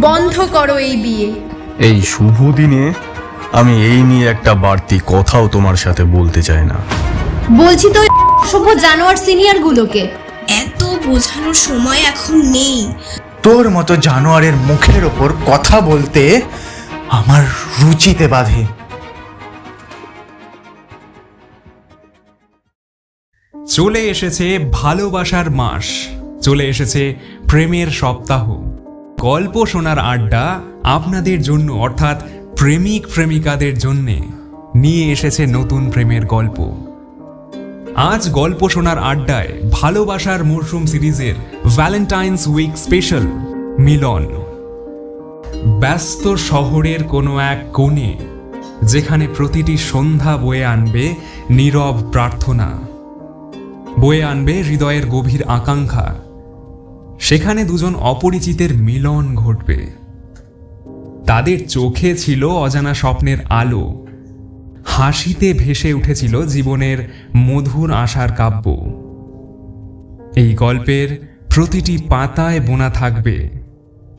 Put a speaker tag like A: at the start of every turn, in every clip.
A: বন্ধ করো এই বিয়ে।
B: এই শুভ দিনে আমি এই নিয়ে একটা বাড়তি কথাও তোমার সাথে বলতে চাই না।
A: বলছি তো শুভ জানোয়ার সিনিয়র গুলোকে
C: এত বোঝানোর সময় এখন নেই।
D: তোর মতো জানোয়ারের মুখের ওপর কথা বলতে আমার রুচিতে বাঁধে।
E: চলে এসেছে ভালোবাসার মাস। চলে এসেছে প্রেমের সপ্তাহ। গল্প শোনার আড্ডা আপনাদের জন্য, অর্থাৎ প্রেমিক প্রেমিকাদের জন্যে নিয়ে এসেছে নতুন প্রেমের গল্প। আজ গল্প শোনার আড্ডায় ভালোবাসার মরশুম সিরিজের ভ্যালেন্টাইন্স উইক স্পেশাল, মিলন। ব্যস্ত শহরের কোনো এক কোণে, যেখানে প্রতিটি সন্ধ্যা বয়ে আনবে নীরব প্রার্থনা। বয়ে আনবে হৃদয়ের গভীর আকাঙ্ক্ষা। সেখানে দুজন অপরিচিতের মিলন ঘটবে। তাদের চোখে ছিল অজানা স্বপ্নের আলো। হাসিতে ভেসে উঠেছিল জীবনের মধুর আশার কাব্য। এই গল্পের প্রতিটি পাতায় বোনা থাকবে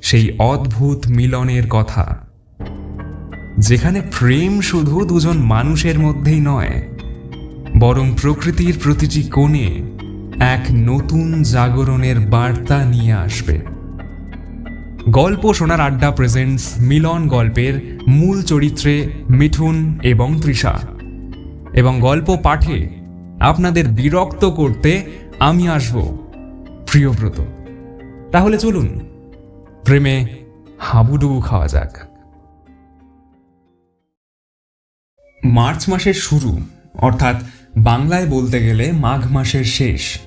E: সেই অদ্ভুত মিলনের কথা। যেখানে প্রেম শুধু দুজন মানুষের মধ্যেই নয়, বরং প্রকৃতির প্রতিটি কোণে এক নতুন জাগরণের বার্তা নিয়ে আসবে। গল্প শোনার আড্ডা প্রেজেন্টস মিলন গল্পের মূল চরিত্রে মিঠুন এবং তৃষা। এবং গল্প পাঠে আপনাদের বিরক্ত করতে আমি আসব, প্রিয়ব্রত। তাহলে চলুন, প্রেমে হাবুডুবু খাওয়া যাক। মার্চ মাসের শুরু, অর্থাৎ বাংলায় বলতে গেলে মাঘ মাসের শেষ।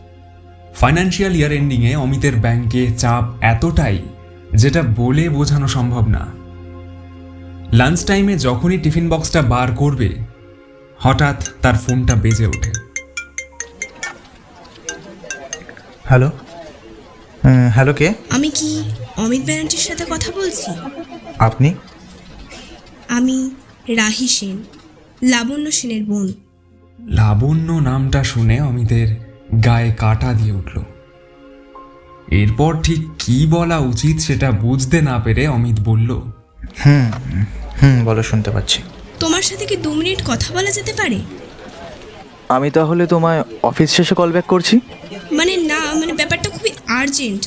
E: ফাইন্যান্সিয়াল ইয়ার এন্ডিংয়ে অমিতের ব্যাংকে চাপ এতটাই যেটা বলে বোঝানো সম্ভব না। লাঞ্চ টাইমে যখনই টিফিন বক্সটা বার করবে হঠাৎ তার ফোনটা বেজে ওঠে।
D: হ্যালো হ্যালো কে?
C: আমি কি অমিত ব্যানার্জির সাথে কথা বলছি?
D: আপনি?
C: আমি রাহি সেন লাবণ্য সেনের বোন।
E: লাবণ্য নামটা শুনে অমিতের গায়ে কাটা দিয়ে উঠল। এরপর ঠিক কি বলা উচিত সেটা বুঝতে না পেরে অমিত বলল
D: হুম হুম বলো শুনতে পাচ্ছি।
C: তোমার সাথে কি দু মিনিট কথা বলা যেতে পারে?
D: আমি তাহলে তোমায় অফিস শেষে কল ব্যাক করছি?
C: মানে না মানে ব্যাপারটা খুবই আর্জেন্ট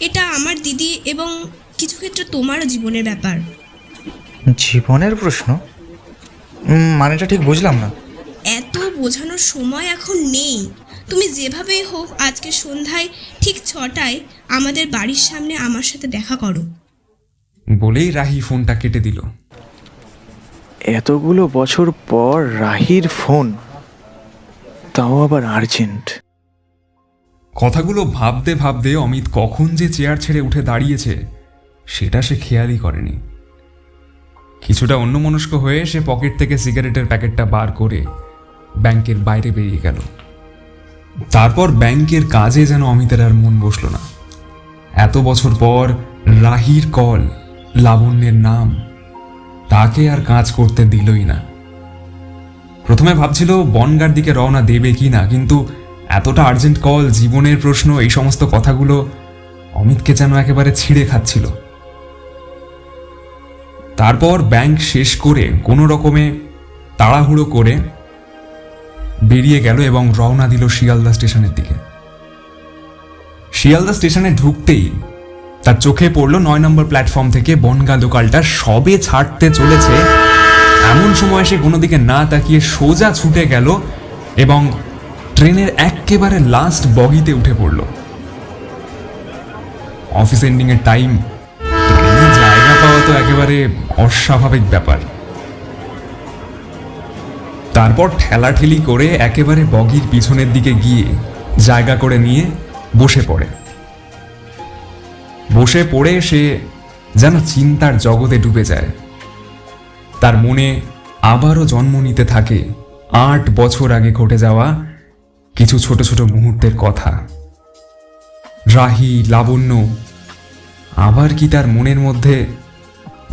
C: এটা আমার দিদি এবং কিছু ক্ষেত্রে তোমারও জীবনের ব্যাপার।
D: জীবনের প্রশ্ন? মানেটা ঠিক বুঝলাম না।
C: এত বোঝানোর সময় এখন নেই। তুমি যেভাবেই হোক আজকে সন্ধ্যায় ঠিক ছটায় আমাদের বাড়ির সামনে আমার সাথে দেখা করো।
E: বলেই রাহি ফোনটা কেটে দিল।
D: এতগুলো বছর পর রাহির ফোন তাও আবার আর্জেন্ট।
E: কথাগুলো ভাবতে ভাবতে অমিত কখন যে চেয়ার ছেড়ে উঠে দাঁড়িয়েছে সেটা সে খেয়ালই করেনি। কিছুটা অন্যমনস্ক হয়ে সে পকেট থেকে সিগারেটের প্যাকেটটা বার করে ব্যাংকের বাইরে বেরিয়ে গেল। তারপর ব্যাংকের কাজে যেন অমিতের আর মন বসল না। এত বছর পর রাহির কল, লাবণ্যের নাম, তাকে আর কাজ করতে দিলই না। প্রথমে ভাবছিল বনগার দিকে রওনা দেবে কি না, কিন্তু এতটা আর্জেন্ট কল, জীবনের প্রশ্ন, এই সমস্ত কথাগুলো অমিতকে যেন একেবারে ছিঁড়ে খাচ্ছিল। তারপর ব্যাংক শেষ করে কোনো রকমে তাড়াহুড়ো করে বেরিয়ে গেল এবং রওনা দিল শিয়ালদা স্টেশনের দিকে। শিয়ালদা স্টেশনে ঢুকতেই তার চোখে পড়ল নয় নম্বর প্ল্যাটফর্ম থেকে বনগা লোকালটা সবে ছাড়তে চলেছে। এমন সময় সে কোনো দিকে না তাকিয়ে সোজা ছুটে গেল এবং ট্রেনের একেবারে লাস্ট বগিতে উঠে পড়ল। অফিস এন্ডিং এর টাইম জায়গা পাওয়া তো একেবারে অস্বাভাবিক ব্যাপার। তারপর ঠেলাঠেলি করে একেবারে বগির পিছনের দিকে গিয়ে জায়গা করে নিয়ে বসে পড়ে। বসে পড়ে সে যেন চিন্তার জগতে ডুবে যায়। তার মনে আবারও জন্ম নিতে থাকে আট বছর আগে ঘটে যাওয়া কিছু ছোট ছোট মুহূর্তের কথা। রাহি, লাবণ্য, আবার কি তার মনের মধ্যে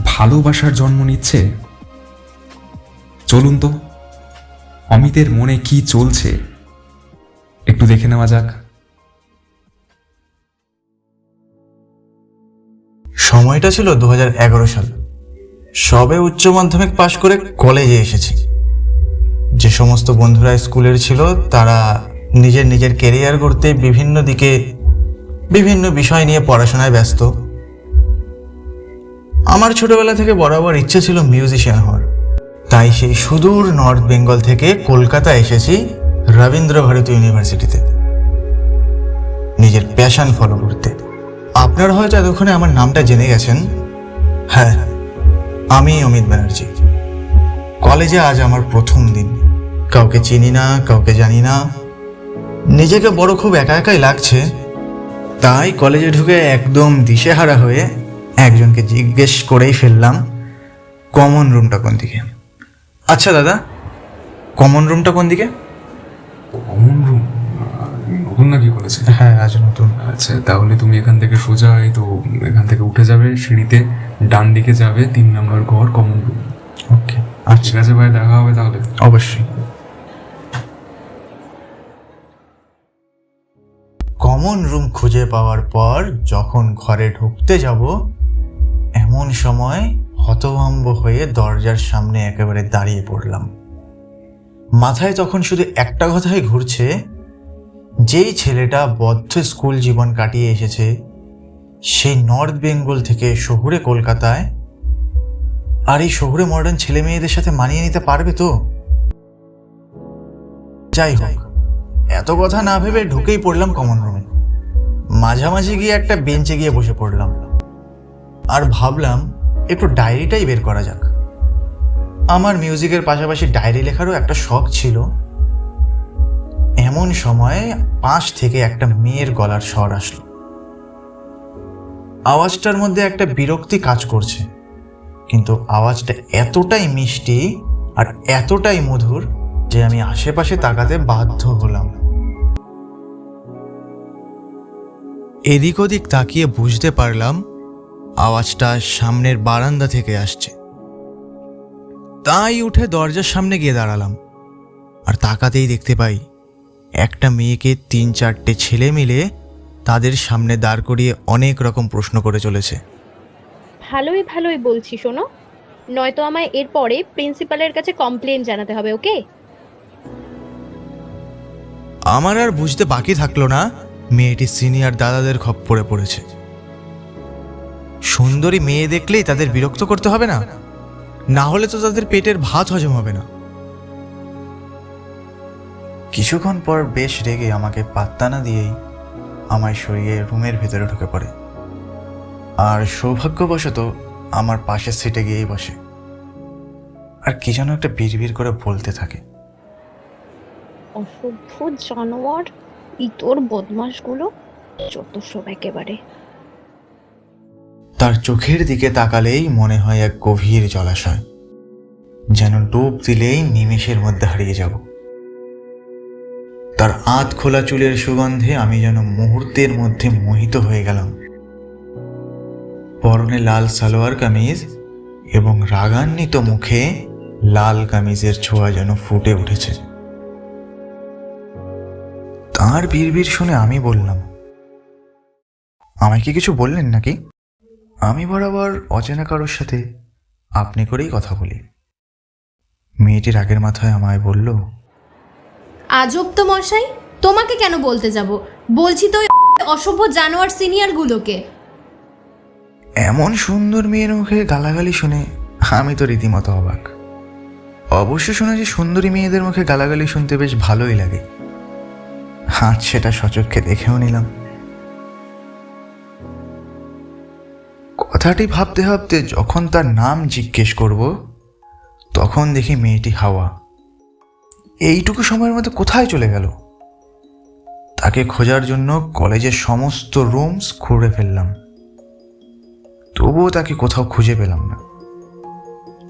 E: ভালোবাসার জন্ম নিচ্ছে? চলুন তো। অমিতের মনে কি চলছে? একটু দেখে নেওয়া যাক।
D: সময়টা ছিল দু হাজার এগারো সাল। সবে উচ্চ মাধ্যমিক পাশ করে কলেজে এসেছি। যে সমস্ত বন্ধুরা স্কুলের ছিল, তারা নিজের নিজের কেরিয়ার করতে বিভিন্ন দিকে বিভিন্ন বিষয় নিয়ে পড়াশোনায় ব্যস্ত। আমার ছোটবেলা থেকে বরাবর ইচ্ছে ছিল মিউজিশিয়ান হওয়ার। তাই সেই সুদূর নর্থ বেঙ্গল থেকে কলকাতা এসেছি রবীন্দ্র ভারতী ইউনিভার্সিটিতে নিজের প্যাশন ফলো করতে। আপনারা হয়তো এতক্ষণে আমার নামটা জেনে গেছেন। হ্যাঁ আমি অমিত ব্যানার্জি। কলেজে আজ আমার প্রথম দিন। কাউকে চিনি না, কাউকে জানি না। নিজেকে বড় খুব একা একাই লাগছে। তাই কলেজে ঢুকে একদম দিশেহারা হয়ে একজনকে জিজ্ঞেস করেই ফেললাম, কমন রুমটা কোন দিকে আচ্ছা দাদা। কমন রুমটা কোন দিকে?
E: কমন রুম নতুন নাকি করেছে
D: হ্যাঁ আজ নতুন।
E: আচ্ছা তাহলে তুমি এখান থেকে সোজা এই তো এখান থেকে উঠে যাবে সিঁড়িতে ডান দিকে যাবে তিন নম্বর ঘর কমন রুম
D: ওকে আচ্ছা।
E: ঠিক আছে ভাই দেখা হবে তাহলে।
D: অবশ্যই। কমন রুম খুঁজে পাওয়ার পর যখন ঘরে ঢুকতে যাব এমন সময় হতভম্ব হয়ে দরজার সামনে একেবারে দাঁড়িয়ে পড়লাম। মাথায় তখন শুধু একটা কথাই ঘুরছে, যেই ছেলেটা বদ্ধ স্কুল জীবন কাটিয়ে এসেছে সেই নর্থ বেঙ্গল থেকে শহুরে কলকাতায়। আর এই শহুরে মডার্ন ছেলে মেয়েদের সাথে মানিয়ে নিতে পারবে তো? যাই হোক, এত কথা না ভেবে ঢুকেই পড়লাম কমন রুমে মাঝামাঝি গিয়ে একটা বেঞ্চে গিয়ে বসে পড়লাম। আর ভাবলাম একটু ডায়েরিটাই বের করা যাক। আমার মিউজিকের পাশাপাশি ডায়েরি লেখারও একটা শখ ছিল। এমন সময় পাশ থেকে একটা মেয়ের গলার স্বর আসলো। আওয়াজটার মধ্যে একটা বিরক্তি কাজ করছে, কিন্তু আওয়াজটা এতটাই মিষ্টি আর এতটাই মধুর যে আমি আশেপাশে তাকাতে বাধ্য হলাম। এদিক ওদিক তাকিয়ে বুঝতে পারলাম আওয়াজটা সামনের বারান্দা থেকে আসছে। তাই উঠে দরজার সামনে গিয়ে দাঁড়ালাম। আর তাকাতেই দেখতে পাই একটা মেয়েকে তিন চারটে ছেলে মিলে তাদের সামনে দাঁড় করিয়ে অনেক রকম প্রশ্ন করে চলেছে।
F: ভালোই ভালোই বলছি শোনো। নয়তো আমায় এরপরে প্রিন্সিপালের কাছে কমপ্লেন জানাতে হবে ওকে?
D: আমার আর বুঝতে বাকি থাকল না মেয়েটি সিনিয়র দাদাদের খপ্পরে পড়েছে। সুন্দরী মেয়ে দেখলেই তাদের বিরক্ত করতে হবে না। না হলে তো তাদের পেটের ভাত হজম হবে না। কিছুক্ষণ পর বেশ রেগে আমাকে পাত্তা না দিয়েই আমায় সরিয়ে রুমের ভেতরে ঢুকে পড়ে। আর সৌভাগ্যবশত আমার পাশের সিটে গিয়েই বসে। আর কি যেন একটা বিড়বিড় করে বলতে থাকে।
F: অসভ্য জানোয়ার ইতর বদমাশগুলো? যত সব একেবারে।
D: তার চোখের দিকে তাকালেই মনে হয় এক গভীর জলাশয়। যেন ডুব দিলেই নিমেষের মধ্যে হারিয়ে যাব। তার আধ খোলা চুলের সুগন্ধে আমি যেন মুহূর্তের মধ্যে মোহিত হয়ে গেলাম। পরনে লাল সালোয়ার কামিজ এবং রাগান্বিত মুখে লাল কামিজের ছোঁয়া যেন ফুটে উঠেছে। তার বিড়বিড় শুনে আমি বললাম, আমায় কি কিছু বললেন নাকি? আমি বরাবর অচেনা কারোর সাথে আপনি করেই কথা বলি। মেয়েটি রাগের মাথায় আমায় বলল
A: আজব তো মশাই তোমাকে কেন বলতে যাব? বলছি তো ওই অসভ্য জানোয়ার সিনিয়রগুলোকে।
D: এমন সুন্দর মেয়ের মুখে গালাগালি শুনে আমি তো রীতিমতো অবাক। অবশ্য শুনেছি সুন্দরী মেয়েদের মুখে গালাগালি শুনতে বেশ ভালোই লাগে। আজ সেটা সচক্ষে দেখেও নিলাম। কথাটি ভাবতে ভাবতে যখন তার নাম জিজ্ঞেস করব, তখন দেখি মেয়েটি হাওয়া। এইটুকু সময়ের মধ্যে কোথায় চলে গেল? তাকে খোঁজার জন্য কলেজের সমস্ত রুমস ঘুরে ফেললাম। তবুও তাকে কোথাও খুঁজে পেলাম না।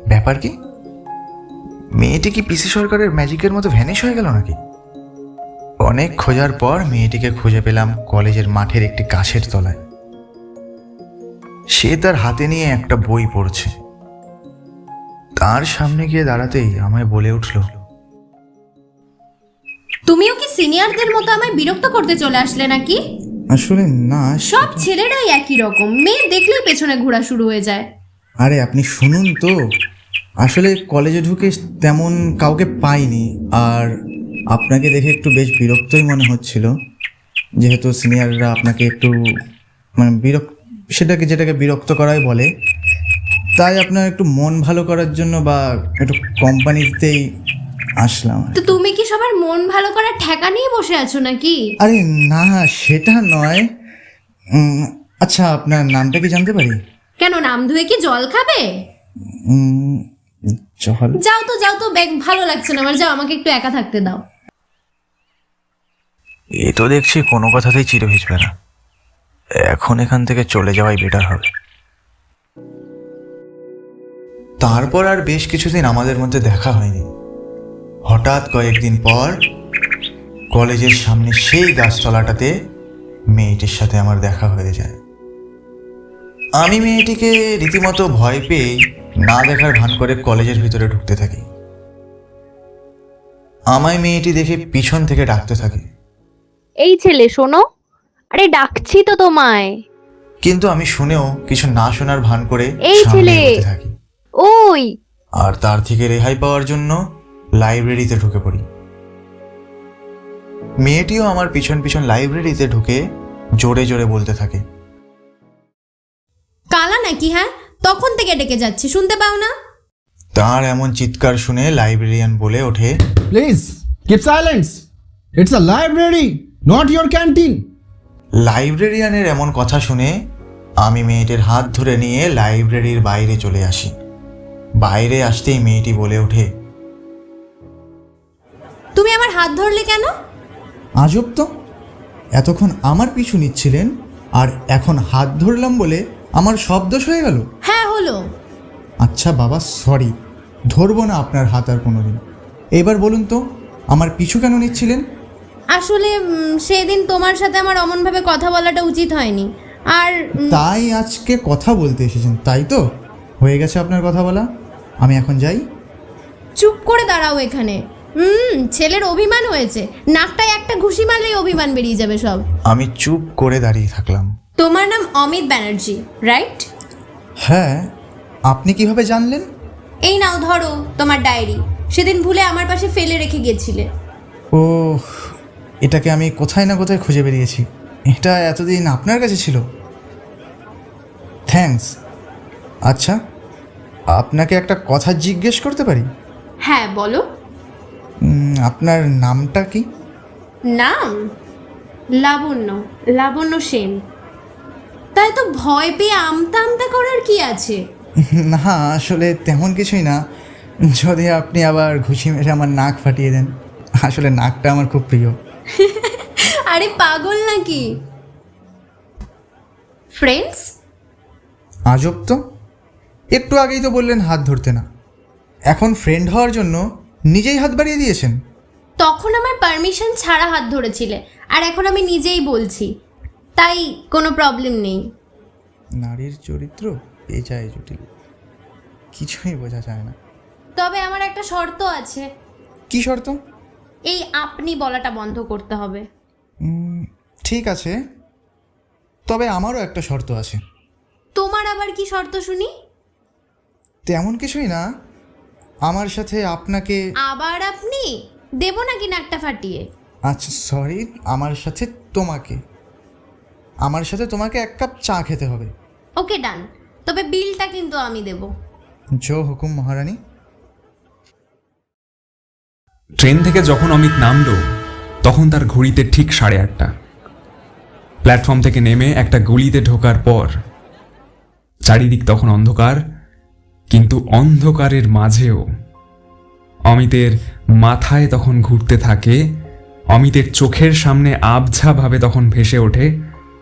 D: ব্যাপার কি? মেয়েটি কি পিসি সরকারের ম্যাজিকের মতো ভ্যানিশ হয়ে গেল নাকি? অনেক খোঁজার পর মেয়েটিকে খুঁজে পেলাম কলেজের মাঠের একটি গাছের তলায়। সে তার হাতে নিয়ে একটা বই পড়ছে। তার সামনে গিয়ে দাঁড়াতেই আমায় বলে উঠল
A: তুমিও কি সিনিয়রদের মতো আমায় বিরক্ত করতে চলে আসলে নাকি?
D: আসলে না
A: সব ছেলেরাই একই রকম মেয়ে দেখলেই পেছনে ঘোরা শুরু হয়ে যায়।
D: আরে আপনি শুনুন তো আসলে কলেজে ঢুকে তেমন কাউকে পাইনি আর আপনাকে দেখে একটু বেশ বিরক্তই মনে হচ্ছিল যেহেতু সিনিয়ররা আপনাকে একটু মানে বিরক্ত সেটাকে যেটাকে বিরক্ত করাই বলে। তাই আপনার একটু মন ভালো করার জন্য বা একটু কোম্পানিতেই আসলাম
A: তো তুমি কি সবার মন ভালো করার ঠেকা নিয়ে বসে আছো নাকি?
D: আরে না সেটা নয়। উম, আচ্ছা আপনার নামটা কি জানতে পারি?
A: কেন নাম ধুয়ে কি জল খাবে?
D: উম,
A: যাও তো যাও তো ব্যাগ ভালো লাগছে না আমার। যাও আমাকে একটু একা থাকতে দাও।
D: এ তো দেখছি কোনো কথাতেই চিড়ে ভিজবে না। এখন এখান থেকে চলে যাওয়াই বেটার হবে। তারপর আর বেশ কিছুদিন আমাদের মধ্যে দেখা হয়নি। হঠাৎ কয়েকদিন পর কলেজের সামনে সেই গাছতলাটাতে মেয়েটির সাথে আমার দেখা হয়ে যায়। আমি মেয়েটিকে রীতিমতো ভয় পেয়ে না দেখার ভান করে কলেজের ভিতরে ঢুকতে থাকি। আমায় মেয়েটি দেখে পিছন থেকে ডাকতে থাকে।
F: এই ছেলে, শোনো। আরে ডাকছি তো তোমায়।
D: কিন্তু আমি শুনেও কিছু না শোনার ভান করে
F: এই
D: সামনে
F: ছেলে!
D: এগোতে থাকি।
F: ওই।
D: আর তার থেকে রেহাই পাওয়ার জন্য লাইব্রেরিতে ঢুকে পড়ি। মেয়েটিও আমার পিছন পিছন লাইব্রেরিতে ঢুকে জোরে জোরে বলতে থাকে।
A: কালা নাকি হ্যাঁ? তখন থেকে ডেকে যাচ্ছি শুনতে পাও না?
D: তার এমন চিৎকার শুনে লাইব্রেরিয়ান বলে ওঠে
G: Please keep silence. It's a library, not your canteen.
D: লাইব্রেরিয়ানের এমন কথা শুনে আমি মেয়েটির হাত ধরে নিয়ে লাইব্রেরির বাইরে চলে আসি। বাইরে আসতেই মেয়েটি বলে ওঠে
A: তুমি আমার হাত ধরলে কেন?
D: আজব তো। এতক্ষণ আমার পিছু নিচ্ছিলেন আর এখন হাত ধরলাম বলে আমার সব দোষ হয়ে গেল?
A: হ্যাঁ হলো।
D: আচ্ছা বাবা সরি ধরবো না আপনার হাত আর কোনোদিন। এবার বলুন তো আমার পিছু কেন নিচ্ছিলেন?
A: আসলে সেদিন তোমার সাথে আমার অমনভাবে কথা বলাটা উচিত হয়নি। আর
D: তাই আজকে কথা বলতে এসেছেন তাই তো? হয়ে গেছে আপনার কথা বলা? আমি এখন যাই।
A: চুপ করে দাঁড়াও এখানে। হুম ছেলের অভিমান হয়েছে। নাকটায় একটা ঘুষি মারলেই অভিমান বেরিয়ে যাবে সব।
D: আমি চুপ করে দাঁড়িয়ে থাকলাম।
A: তোমার নাম অমিত ব্যানার্জি রাইট
D: হ্যাঁ আপনি কীভাবে জানলেন?
A: এই নাও ধরো তোমার ডায়েরি। সেদিন ভুলে আমার পাশে ফেলে রেখে গেছিলে।
D: ও এটাকে আমি কোথায় না কোথায় খুঁজে বেরিয়েছি। এটা এতদিন আপনার কাছে ছিল। থ্যাঙ্কস আচ্ছা আপনাকে একটা কথা জিজ্ঞেস করতে পারি?
A: হ্যাঁ বলো।
D: আপনার নামটা কি?
A: নাম? লাবণ্য লাবণ্য সেন। তাই তো ভয় পেয়ে আমতা আমতা করার কি আছে?
D: না আসলে তেমন কিছুই না। যদি আপনি আবার ঘুষি মেরে আমার নাক ফাটিয়ে দেন আসলে নাকটা আমার খুব প্রিয়।
A: আরে পাগল নাকি? ফ্রেন্ডস
D: আজব তো। একটু আগেই তো বললেন হাত ধরতে না। এখন ফ্রেন্ড হওয়ার জন্য নিজেই হাত বাড়িয়ে দিয়েছেন।
A: তখন আমার পারমিশন ছাড়া হাত ধরেছিলে আর এখন আমি নিজেই বলছি। তাই কোনো প্রবলেম নেই।
D: নারীর চরিত্র যায় জটিল। কিছুই বোঝা যায় না।
A: তবে আমার একটা শর্ত আছে।
D: কি শর্ত?
A: এই আপনি বলাটা বন্ধ করতে হবে।
D: ঠিক আছে। তবে আমারও একটা শর্ত আছে।
A: তোমার আবার কি শর্ত শুনি?
D: তেমন কিছুই না। আমার সাথে আপনাকে
A: আবার আপনি? দেব নাকি নাকটা ফাটিয়ে?
D: আচ্ছা সরি আমার সাথে তোমাকে। আমার সাথে তোমাকে এক কাপ চা খেতে হবে।
A: ওকে ডান তবে বিলটা কিন্তু আমি দেব।
D: জো হুকুম মহারানী।
E: ট্রেন থেকে যখন অমিত নামলো, তখন তার ঘড়িতে ঠিক সাড়ে আটটা। প্ল্যাটফর্ম থেকে নেমে একটা গলিতে ঢোকার পর, চারিদিক তখন অন্ধকার, কিন্তু অন্ধকারের মাঝেও অমিতের মাথায় তখন ঘুরতে থাকে, অমিতের চোখের সামনে আবঝাভাবে তখন ভেসে ওঠে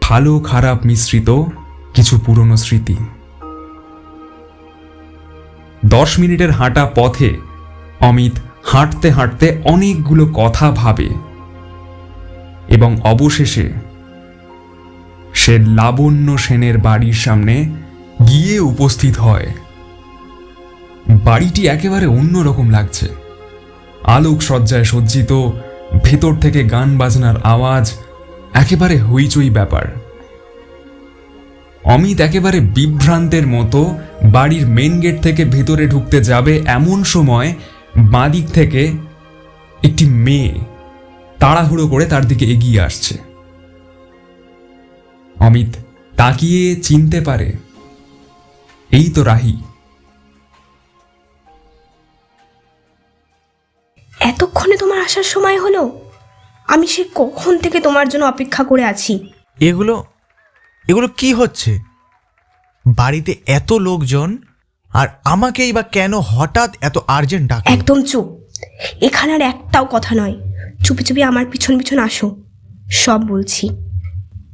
E: ভালো খারাপ মিশ্রিত কিছু পুরনো স্মৃতি। দশ মিনিটের হাঁটা পথে অমিত হাঁটতে হাঁটতে অনেকগুলো কথা ভাবে এবং অবশেষে সে লাবণ্য সেনের বাড়ির সামনে গিয়ে উপস্থিত হয়। বাড়িটি একেবারে অন্যরকম লাগছে। আলোক সজ্জায় সজ্জিত, ভেতর থেকে গান বাজনার আওয়াজ একেবারে হইচই ব্যাপার। অমিত একেবারে বিভ্রান্তের মতো বাড়ির মেন গেট থেকে ভেতরে ঢুকতে যাবে এমন সময় বাঁদিক থেকে একটি মেয়ে তাড়াহুড়ো করে তার দিকে এগিয়ে আসছে। অমিত তাকিয়ে চিনতে পারে এই তো রাহি।
C: এতক্ষণে তোমার আসার সময় হলো? আমি সে কখন থেকে তোমার জন্য অপেক্ষা করে আছি?
D: এগুলো এগুলো কি হচ্ছে? বাড়িতে এত লোকজন? আর আমাকেই বা কেন হঠাৎ এত আর্জেন্ট ডাক
C: একদম চুপ। এখানে আর একটাও কথা নয়। চুপি চুপি আমার পিছন পিছন আসো। সব বলছি।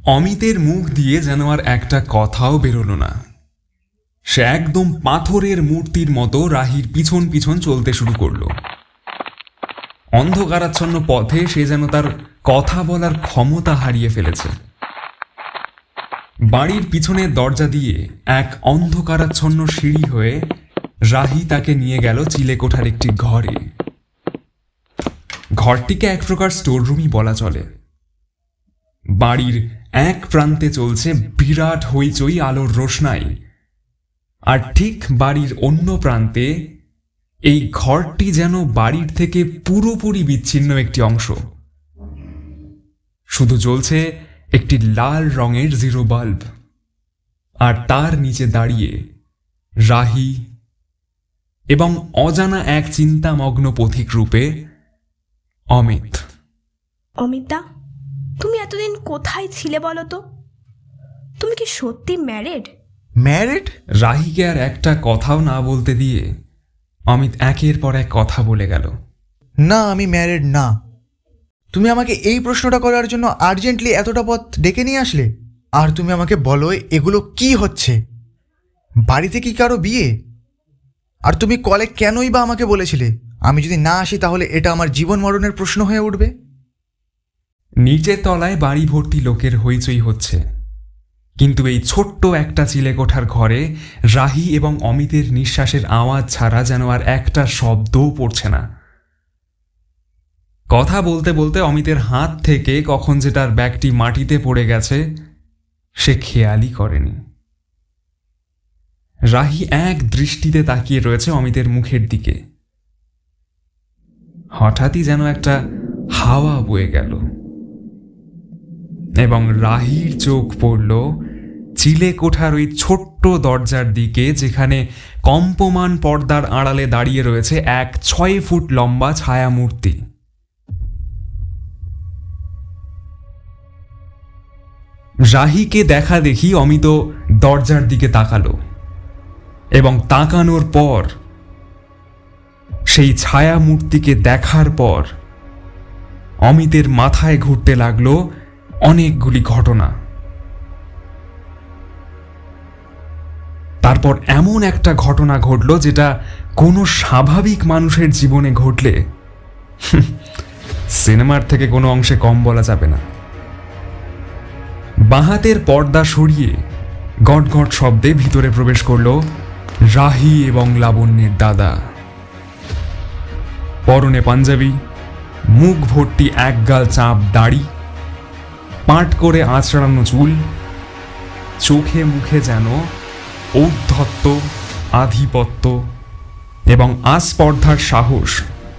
E: অমিতের মুখ দিয়ে যেন আর একটা কথাও বেরোলো না। সে একদম পাথরের মূর্তির মতো রাহির পিছন পিছন চলতে শুরু করল। অন্ধকারাচ্ছন্ন পথে সে যেন তার কথা বলার ক্ষমতা হারিয়ে ফেলেছে। বাড়ির পিছনের দরজা দিয়ে এক অন্ধকারাচ্ছন্ন সিঁড়ি হয়ে রাহি তাকে নিয়ে গেল চিলেকোঠার একটি ঘরে। ঘরটিকে এক প্রকার স্টোররুমই বলা চলে। বাড়ির এক প্রান্তে চলছে বিরাট হইচই আলোর রোশনাই। আর ঠিক বাড়ির অন্য প্রান্তে এই ঘরটি যেন বাড়ির থেকে পুরোপুরি বিচ্ছিন্ন একটি অংশ। শুধু জ্বলছে একটি লাল রঙের জিরো বাল্ব আর তার নিচে দাঁড়িয়ে রাহি এবং অজানা এক চিন্তামগ্ন পথিক রূপে অমিত।
C: অমিতা তুমি এতদিন কোথায় ছিলে বলো তো? তুমি কি সত্যি ম্যারেড
D: ম্যারিড
E: রাহিকে আর একটা কথাও না বলতে দিয়ে অমিত একের পর এক কথা বলে গেল।
D: না আমি ম্যারিড না। তুমি আমাকে এই প্রশ্নটা করার জন্য আর্জেন্টলি এতটা পথ ডেকে নিয়ে আসলে? আর তুমি আমাকে বলো এগুলো কি হচ্ছে? বাড়িতে কি কারও বিয়ে? আর তুমি কলে কেনই বা আমাকে বলেছিলে? আমি যদি না আসি তাহলে এটা আমার জীবন মরণের প্রশ্ন হয়ে উঠবে।
E: নিচের তলায় বাড়ি ভর্তি লোকের হইচই হচ্ছে। কিন্তু এই ছোট্ট একটা চিলেকোঠার ঘরে রাহি এবং অমিতের নিঃশ্বাসের আওয়াজ ছাড়া যেন আর একটা শব্দও পড়ছে না। কথা বলতে বলতে অমিতের হাত থেকে কখন যে তার ব্যাগটি মাটিতে পড়ে গেছে, সে খেয়ালই করেনি। রাহি এক দৃষ্টিতে তাকিয়ে রয়েছে অমিতের মুখের দিকে। হঠাৎই যেন একটা হাওয়া বয়ে গেল। এবং রাহির চোখ পড়ল চিলে কোঠার ওই ছোট্ট দরজার দিকে, যেখানে কম্পমান পর্দার আড়ালে দাঁড়িয়ে রয়েছে এক ছয় ফুট লম্বা ছায়ামূর্তি। রাহিকে দেখা দেখি অমিত দরজার দিকে তাকালো এবং তাকানোর পর, সেই ছায়ামূর্তিকে দেখার পর অমিতের মাথায় ঘুরতে লাগল অনেকগুলি ঘটনা। তারপর এমন একটা ঘটনা ঘটলো যেটা কোনো স্বাভাবিক মানুষের জীবনে ঘটলে সিনেমার থেকে কোনো অংশে কম বলা যাবে না। বাঁহাতের পর্দা সরিয়ে গট গট শব্দে ভিতরে প্রবেশ করল রাহি এবং লাবণ্যের দাদা। পরনে পাঞ্জাবি, মুখ ভর্তি একগাল চাপ দাড়ি, পাট করে আঁচড়ানো চুল, চোখে মুখে যেন ঔদ্ধত্য, আধিপত্য এবং আস্পর্ধার সাহস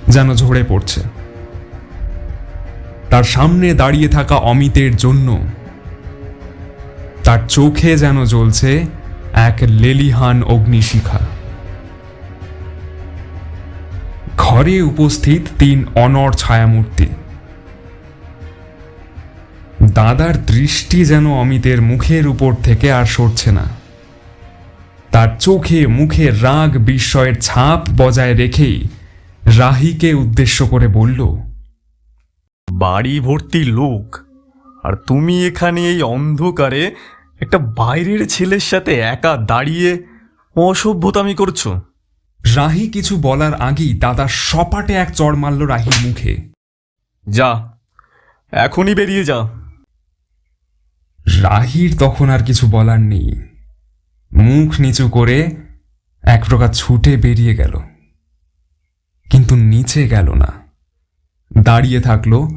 E: যেন ঝরে পড়ছে। তার সামনে দাঁড়িয়ে থাকা অমিতের জন্য তার চোখে যেন জ্বলছে এক লেলিহান অগ্নিশিখা। ঘরে উপস্থিত তিন অনর ছায়ামূর্তি। দাদার দৃষ্টি যেন অমিতের মুখের উপর থেকে আর সরছে না। তার চোখে মুখে রাগ বিস্ময়ের ছাপ বজায় রেখেই রাহিকে উদ্দেশ্য করে বলল
B: বাড়ি ভর্তি লোক, আর তুমি এখানে এই অন্ধকারে একটা বাইরের ছেলের সাথে একা দাঁড়িয়ে অসভ্যতামি করছ।
E: রাহি কিছু বলার আগেই দাদা সপাটে এক চড় মারল রাহির মুখে।
B: যা এখনই বেরিয়ে যা।
E: রাহির তখন আর কিছু বলার নেই। মুখ নিচু করে এক প্রকার ছুটে বেরিয়ে গেল। কিন্তু নিচে গেল না। দাঁড়িয়ে থাকল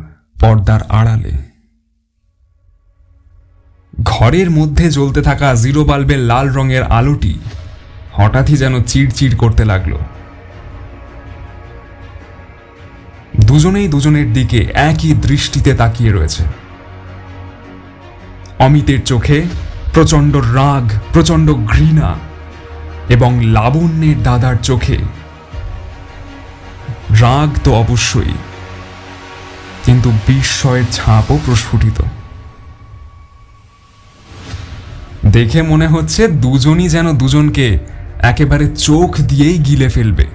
E: পর্দার আড়ালে। ঘরের মধ্যে জ্বলতে থাকা জিরো বাল্বের লাল রঙের আলোটি হঠাৎই যেন চিড়চিড় করতে লাগল। দুজনেই দুজনের দিকে একই দৃষ্টিতে তাকিয়ে রয়েছে। অমিতের চোখে প্রচণ্ড রাগ, প্রচণ্ড ঘৃণা এবং লাবণ্যের দাদার চোখে রাগ তো অবশ্যই, কিন্তু বিস্ময়ের ছাপও প্রস্ফুটিত। দেখে মনে হচ্ছে দুজনই যেন দুজনকে একেবারে চোখ দিয়েই গিলে ফেলবে।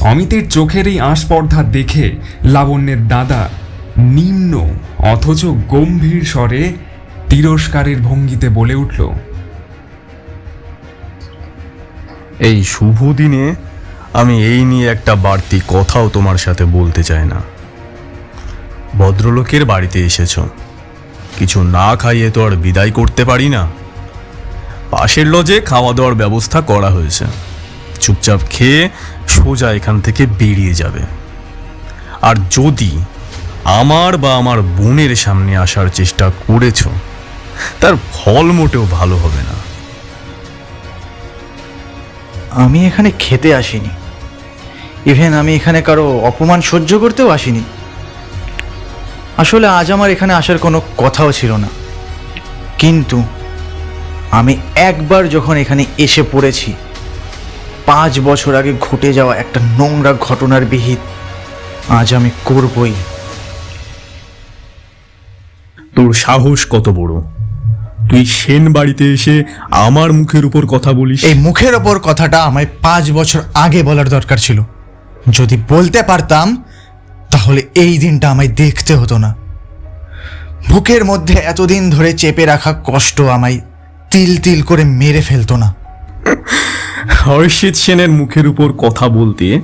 E: অমিতের চোখের এই আস্পর্ধা দেখে লাবণ্যের দাদা নিম্ন অথচ গম্ভীর স্বরে তিরস্কারের ভঙ্গিতে বলে উঠল,
B: এই শুভ দিনে আমি এই নিয়ে একটা বাড়তি কথাও তোমার সাথে বলতে চাই না। ভদ্রলোকের বাড়িতে এসেছ। কিছু না খাইয়ে তো আর বিদায় করতে পারি না। পাশের লজে খাওয়া দাওয়ার ব্যবস্থা করা হয়েছে। চুপচাপ খেয়ে সোজা এখান থেকে বেরিয়ে যাবে। আর যদি আমার বা আমার বোনের সামনে আসার চেষ্টা করেছ, তার ফল মোটেও ভালো হবে না।
D: আমি এখানে খেতে আসিনি। ইভেন আমি এখানে কারও অপমান সহ্য করতেও আসিনি। আসলে আজ আমার এখানে আসার কোনো কথাও ছিল না। কিন্তু আমি একবার যখন এখানে এসে পড়েছি পাঁচ বছর আগে ঘটে যাওয়া একটা নোংরা ঘটনার বিহিত আজ আমি করবই।
B: তোর সাহস কত বড়? তুই সেন বাড়িতে এসে আমার মুখের উপর কথা বলিস?
D: এই মুখের ওপর কথাটা আমায় পাঁচ বছর আগে বলার দরকার ছিল। যদি বলতে পারতাম তাহলে এই দিনটা আমায় দেখতে হতো না। বুকের মধ্যে এতদিন ধরে চেপে রাখা কষ্ট আমায় তিল তিল করে মেরে ফেলতো না।
B: হর্ষিত সেনের মুখের উপর কথা বলতে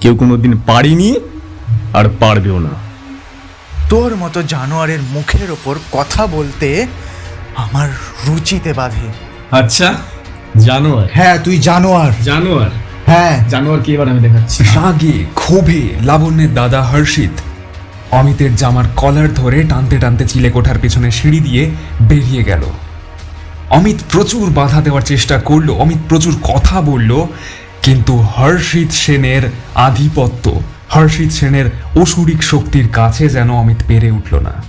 B: কেউ কোনোদিন পারিনি আর পারবেও না।
D: তোর মতো জানোয়ারের মুখের ওপর কথা বলতে আমার রুচিতে বাঁধে।
G: আচ্ছা জানোয়ার।
D: হ্যাঁ তুই জানোয়ার।
G: জানোয়ার?
D: হ্যাঁ।
G: জানোয়ার কি এবার আমি দেখাচ্ছি?
E: রাগে ক্ষোভে লাবণ্যের দাদা হর্ষিত। অমিতের জামার কলার ধরে টানতে টানতে চিলে কোঠার পেছনে সিঁড়ি দিয়ে বেরিয়ে গেল। অমিত প্রচুর বাধা দেওয়ার চেষ্টা করল অমিত প্রচুর কথা বলল কিন্তু হর্ষিত সেনের আধিপত্য হর্ষিত সেনের অসুরিক শক্তির কাছে যেন অমিত পেরে উঠল না।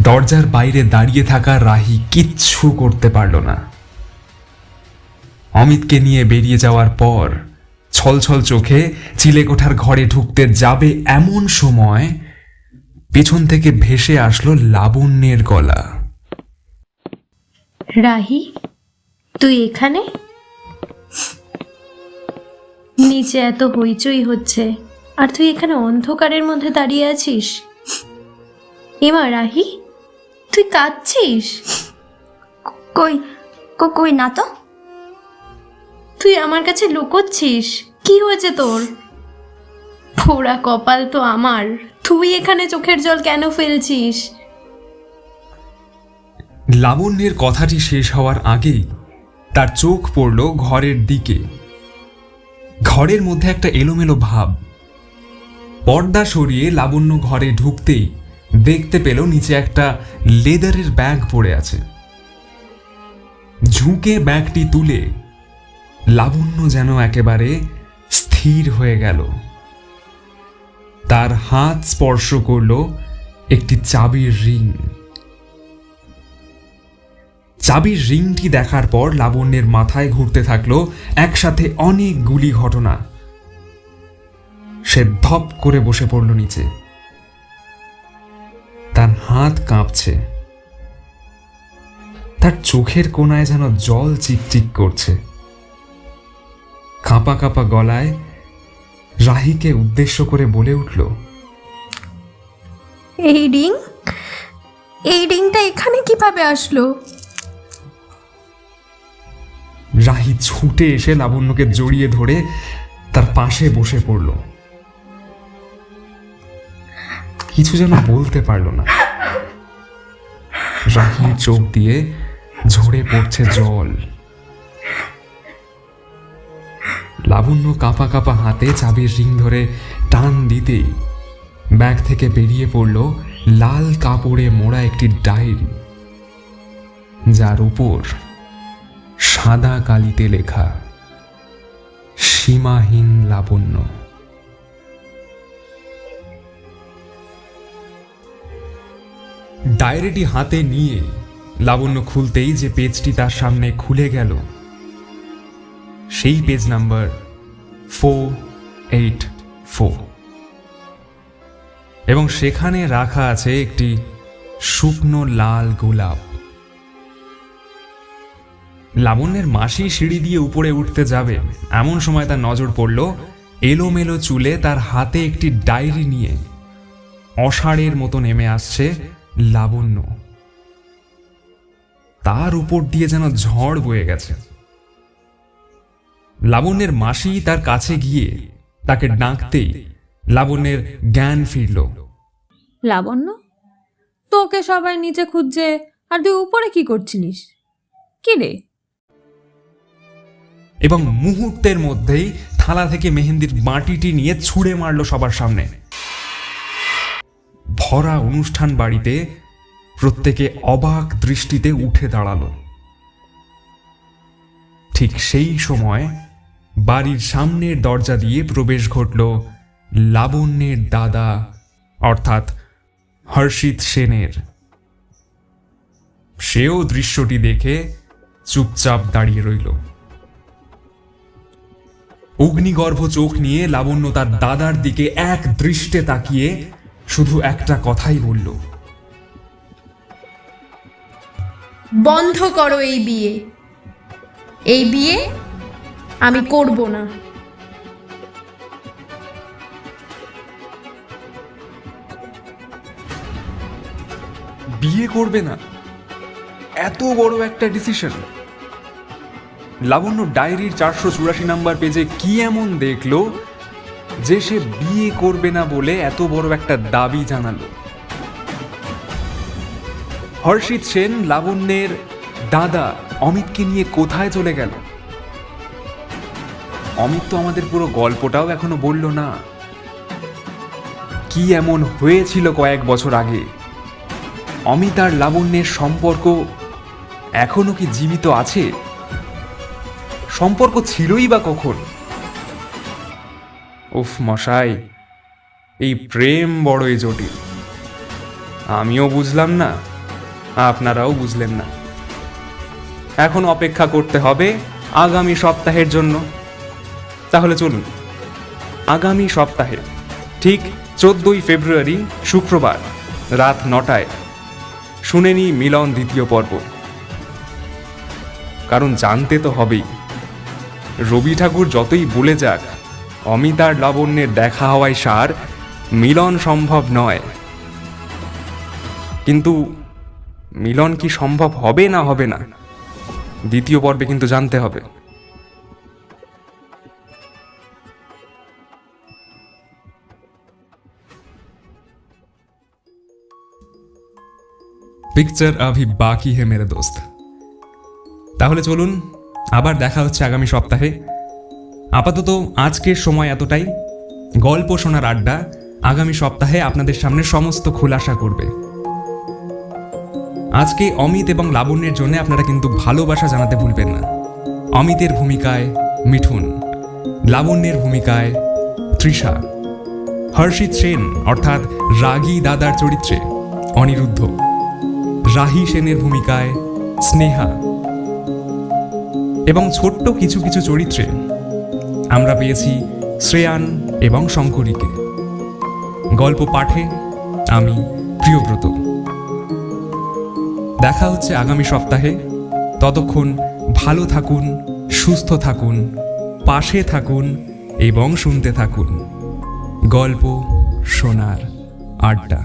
E: দরজার বাইরে দাঁড়িয়ে থাকা রাহি কিচ্ছু করতে পারল না। অমিতকে নিয়ে বেরিয়ে যাওয়ার পর ছলছল চোখে চিলেকোঠার ঘরে ঢুকতে যাবে এমন সময় পেছন থেকে ভেসে আসলো লাবণ্যের গলা।
A: রাহি তুই এখানে? নিচে এত হইচই হচ্ছে আর তুই এখানে অন্ধকারের মধ্যে দাঁড়িয়ে আছিস? এমা রাহি তুই কাঁদছিস?
H: কই কই না তো?
A: তুই আমার কাছে লুকোচ্ছিস? কি হয়েছে তোর? পোড়া কপাল তো আমার। তুই এখানে চোখের জল কেন ফেলছিস?
E: লাবণ্যের কথাটি শেষ হওয়ার আগেই তার চোখ পড়ল ঘরের দিকে। ঘরের মধ্যে একটা এলোমেলো ভাব। পর্দা সরিয়ে লাবণ্য ঘরে ঢুকতেই দেখতে পেল নিচে একটা লেদারের ব্যাগ পড়ে আছে। ঝুঁকে ব্যাগটি তুলে লাবণ্য যেন একেবারে স্থির হয়ে গেল। তার হাত স্পর্শ করল একটি চাবির রিং। চাবির রিংটি দেখার পর লাবণ্যের মাথায় ঘুরতে থাকল একসাথে অনেকগুলি ঘটনা। সে ধপ করে বসে পড়ল নিচে। তার হাত কাঁপছে। তার চোখের কোনায় যেন জল চিকচিক করছে। কাঁপা কাঁপা গলায় রাহিকে উদ্দেশ্য করে বলে উঠল
A: এই রিং এই রিংটা এখানে কীভাবে আসলো?
E: রাহি ছুটে এসে লাবণ্যকে জড়িয়ে ধরে তার পাশে বসে পড়ল। কিছু যেন বলতে পারল না। রাহির চোখ দিয়ে ঝরে পড়ছে জল। লাবণ্য কাঁপা কাঁপা হাতে চাবির রিং ধরে টান দিতেই ব্যাগ থেকে বেরিয়ে পড়ল লাল কাপড়ে মোড়া একটি ডায়েরি, যার উপর সাদা কালিতে লেখা, সীমাহীন লাবণ্য। ডায়েরিটি হাতে নিয়ে লাবণ্য খুলতেই যে পেজটি তার সামনে খুলে গেল সেই page number four eight four এবং সেখানে রাখা আছে একটি শুকনো লাল গোলাপ। লাবণ্যের মাসি সিঁড়ি দিয়ে উপরে উঠতে যাবে। এমন সময় তার নজর পড়ল এলোমেলো চুলে তার হাতে একটি ডায়েরি নিয়ে। অষাঢ়ের মতো নেমে আসছে লাবণ্য। তার উপর দিয়ে যেন ঝড় বয়ে গেছে। লাবণ্যের মাসি তার কাছে গিয়ে তাকে ডাকতেই লাবণ্যের জ্ঞান ফিরল।
I: লাবণ্য তোকে সবাই নিচে খুঁজছে আর তুই উপরে কি করছিলিস? কি রে?
E: এবং মুহূর্তের মধ্যেই থালা থেকে মেহেন্দির বাটিটি নিয়ে ছুঁড়ে মারল সবার সামনে। ভরা অনুষ্ঠান বাড়িতে প্রত্যেকে অবাক দৃষ্টিতে উঠে দাঁড়াল। ঠিক সেই সময় বাড়ির সামনের দরজা দিয়ে প্রবেশ ঘটল লাবণ্যের দাদা, অর্থাৎ হর্ষিত সেনের। সেও দৃশ্যটি দেখে চুপচাপ দাঁড়িয়ে রইল। অগ্নিগর্ভ চোখ নিয়ে লাবণ্য তার দাদার দিকে এক দৃষ্টে তাকিয়ে শুধু একটা কথাই বলল।
A: বন্ধ করো এই বিয়ে। এই বিয়ে আমি করব না।
E: বিয়ে করবে না। এত বড় একটা ডিসিশন লাবণ্য ডায়েরির চারশো চুরাশি নাম্বার পেজে কি এমন দেখল যে সে বিয়ে করবে না বলে এত বড় একটা দাবি জানালো। হর্ষিত সেন লাবণ্যের দাদা অমিতকে নিয়ে কোথায় চলে গেল? অমিত তো আমাদের পুরো গল্পটাও এখনও বলল না। কি এমন হয়েছিল কয়েক বছর আগে? অমিত আর লাবণ্যের সম্পর্ক এখনও কি জীবিত আছে? সম্পর্ক ছিলই বা কখন? উফ মশাই, এই প্রেম বড়ই জটিল। আমিও বুঝলাম না, আপনারাও বুঝলেন না। এখন অপেক্ষা করতে হবে আগামী সপ্তাহের জন্য। তাহলে চলুন। আগামী সপ্তাহে, ঠিক চোদ্দই ফেব্রুয়ারি শুক্রবার রাত নটায় শুনেনি মিলন দ্বিতীয় পর্ব। কারণ জানতে তো হবেই। রবি ঠাকুর যতই বলে যাক, অমিতার লাবণ্যের দেখা হওয়ায় সার, মিলন সম্ভব নয়। কিন্তু মিলন কি সম্ভব হবে না হবে না? দ্বিতীয় পর্বে কিন্তু জানতে হবে। পিকচার আভি বাকি হে মেরে দোস্ত তাহলে চলুন আবার দেখা হচ্ছে আগামী সপ্তাহে আপাতত আজকের সময় এতটাই গল্প শোনার আড্ডা আগামী সপ্তাহে আপনাদের সামনে সমস্ত খোলাসা করবে আজকে অমিত এবং লাবণ্যের জন্য আপনারা কিন্তু ভালোবাসা জানাতে ভুলবেন না অমিতের ভূমিকায় মিঠুন লাবণ্যের ভূমিকায় তৃষা হর্ষিত সেন অর্থাৎ রাগী দাদার চরিত্রে অনিরুদ্ধ রাহি সেনের ভূমিকায় স্নেহা। এবং ছোট্ট কিছু কিছু চরিত্রে আমরা পেয়েছি শ্রেয়ান এবং শঙ্করীকে। গল্প পাঠে আমি প্রিয়ব্রত। দেখা হচ্ছে আগামী সপ্তাহে। ততক্ষণ ভালো থাকুন, সুস্থ থাকুন, পাশে থাকুন এবং শুনতে থাকুন। গল্প, শোনার, আড্ডা।